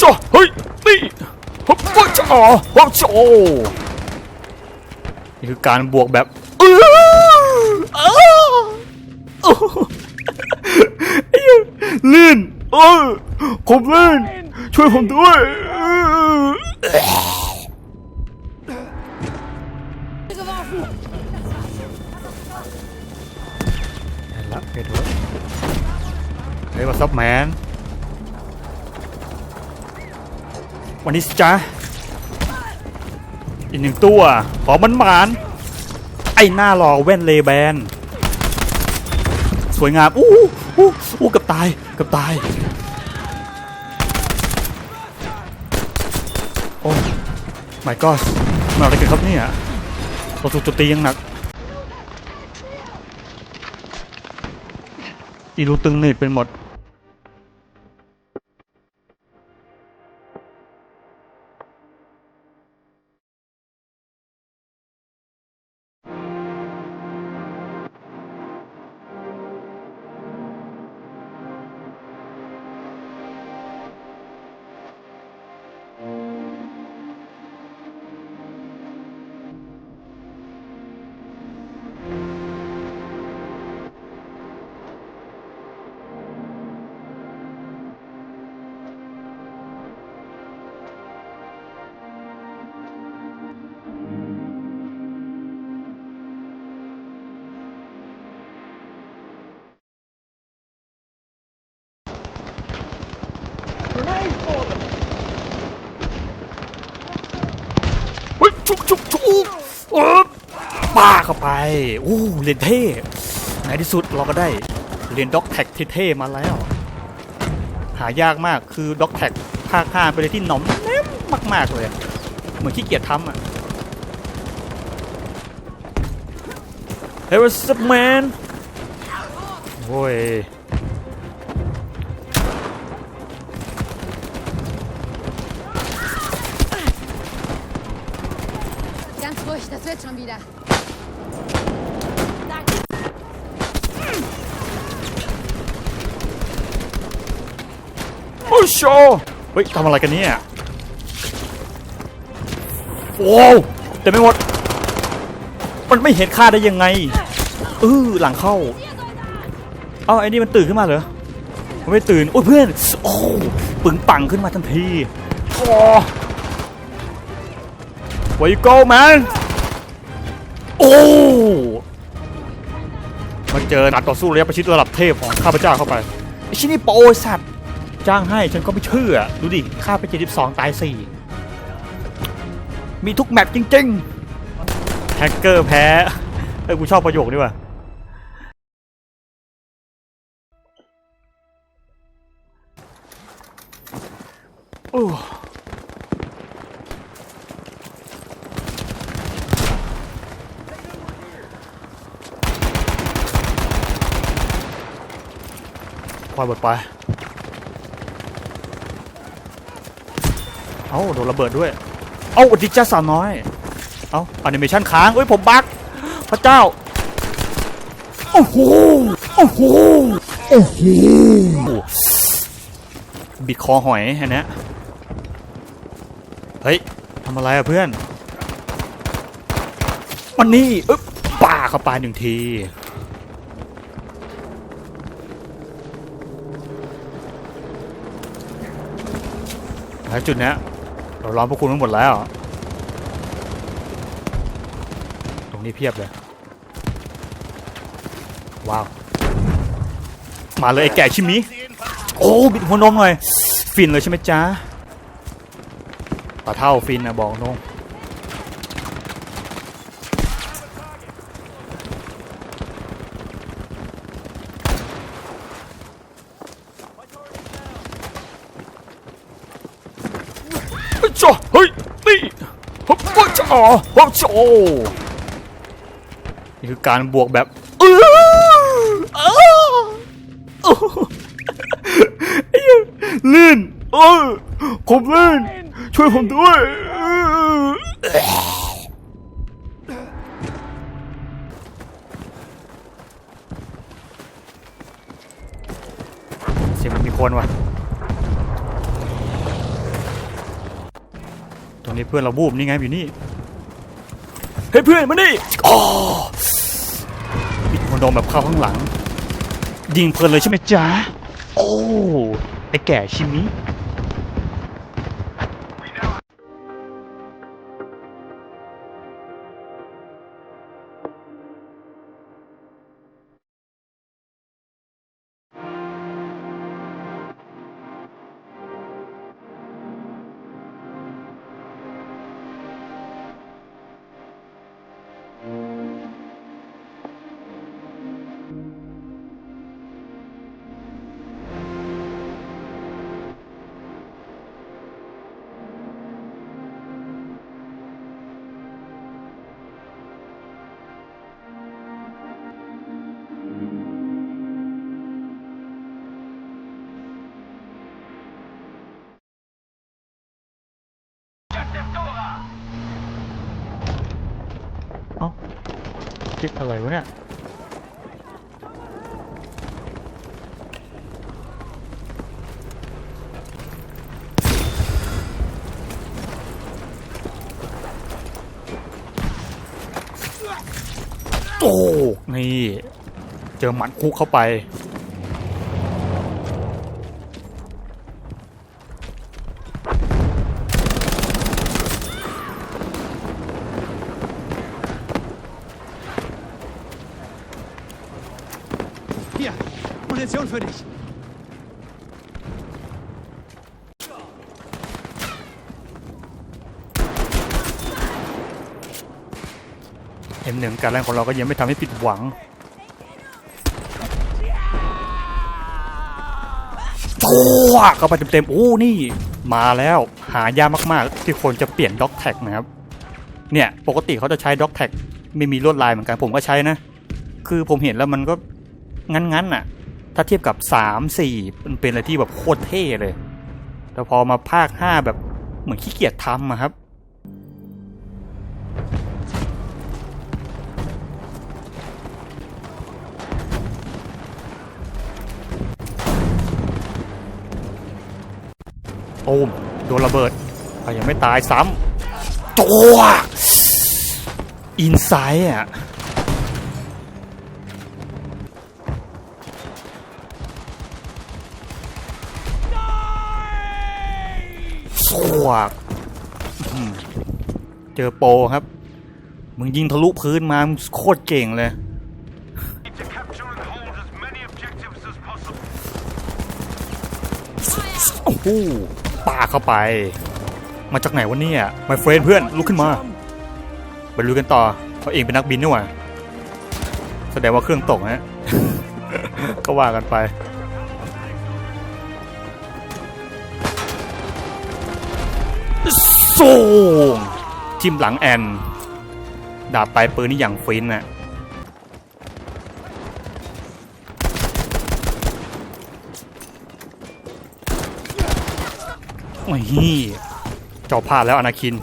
จ้าเฮ้ยนี่ฮึบเฮ้ยจ้าฮึบจ้านี่คือการบวกแบบเออเออโอ้โหไอ้ยลื่นเออผมลื่นช่วยผมด้วยเออเห็นแล้วเห็นแล้วเฮ้ยว่าซับแมน วันนี้จ้าอีกหนึ่งตัว ขอมันหมาน ไอ้หน้าหล่อแว่นเลแบน สวยงาม อู้หูอู้อู้กับตายกับตาย โอ้ my god มาอะไรกันครับเนี่ยเราถูกโจมตียังหนัก อีรูตึงนืดเป็นหมด เฮ้ยชุบชุบชุบเออป้าเข้าไปโอ้เรียนเท่ในที่สุดเราก็ได้เรียนด็อกแท็กเท่ๆมาแล้ว หายากมากคือด็อกแท็กภาคห้าไปเลยที่หนอมแนมมากๆเลยเหมือนขี้เกียจทำอะ Hey what's up man โอ้ย Ganz ruhig, das wird schon wieder. โอ้โชเฮ้ยทำอะไรกันเนี่ย โอ้วแต่ไม่หมด มันไม่เห็นค่าได้ยังไงเออหลังเข้า เอ้าไอ้นี่มันตื่นขึ้นมาเหรอมันไม่ตื่น โอ้ยเพื่อน โอ้ปึงปังขึ้นมาทันทีโอ้ Where you go man โอ้มาเจอนัดต่อสู้ระยะประชิดระดับเทพของข้าพเจ้าเข้าไปไอ้ชิ้นนี่โปรไอ้สัตว์จ้างให้ฉันก็ไม่เชื่อ ดูดิค่าไป72ตาย4มีทุกแมปจริงๆแฮกเกอร์แพ้เอ้ยกูชอบประโยคนี้ว่ะโอ้ ปล่อยหมดไป เอ้าโดนระเบิดด้วย เอ้าดิจ้าสาวน้อย เอ้าแอนิเมชันค้างเอ้ยผมบั๊กพระเจ้า โอ้โห โอ้โห โอ้โห บิดคอหอยอันเนี้ยเฮ้ยทำอะไรอะเพื่อน มันนี่อึ๊บป่าเข้าไปหนึ่งที แล้วจุดเนี้ยเราล้อมพวกคุณทั้งหมดแล้ว ตรงนี้เพียบเลย ว้าว มาเลยไอ้แก่ชิมิโอ้บิดหัวนมหน่อย ฟินเลยใช่ไหมจ๊ะปลาเท่าฟินนะบอกนง เฮ้ยจ้าเฮ้ยนี่ฮึบเฮ้ยจ้าฮึบจ้านี่คือการบวกแบบเออเออลื่นเออผมลื่นช่วยผมด้วยเออเสียงมันมีคนว่ะ เพื่อนเราบูมนี่ไงอยู่นี่เฮ้ยเพื่อนมานี่อ๋อปิดหัวโดมแบบเข้าข้างหลัง ยิงเพลินเลยใช่ไหมจ๊ะโอ้ไอแก่ชิมิเคิดอะไรวะเนี่ยโอ้นี่ เจอหมันคุกเข้าไป Munition für dich. เอ็มหนึ่งการแรงของเราก็ยังไม่ทำให้ผิดหวังจั่วเข้าไปเต็มๆ โอ้ นี่ มาแล้ว หายากมากๆ ที่คนจะเปลี่ยนด็อกแท็กนะครับ เนี่ย ปกติเขาจะใช้ด็อกแท็กไม่มีลวดลายเหมือนกัน ผมก็ใช้นะ คือผมเห็นแล้วมันก็งั้นๆน่ะ ถ้าเทียบกับ 3 4 มันเป็นอะไรที่แบบโคตรเท่เลย แต่พอมาภาค 5 แบบเหมือนขี้เกียจทำอะครับโอ้มโดนระเบิดอะยังไม่ตายซ้ำตัวอินไซด์อะ สวกเจอโปครับ มึงยิงทะลุพื้นมามึงโคตรเก่งเลย โอ้โหปาเข้าไป มาจากไหนวะเนี่ยมาเฟรนเพื่อนลุกขึ้นมา ไปลุยกันต่อเขาเองเป็นนักบินนี่หว่าแสดงว่าเครื่องตกฮะก็ว่ากันไป สูงทิมหลังแอนดาบปลายปืนนี่อย่างฟินน่ะโอ้ยเจ้าพลาดแล้วอนาคิน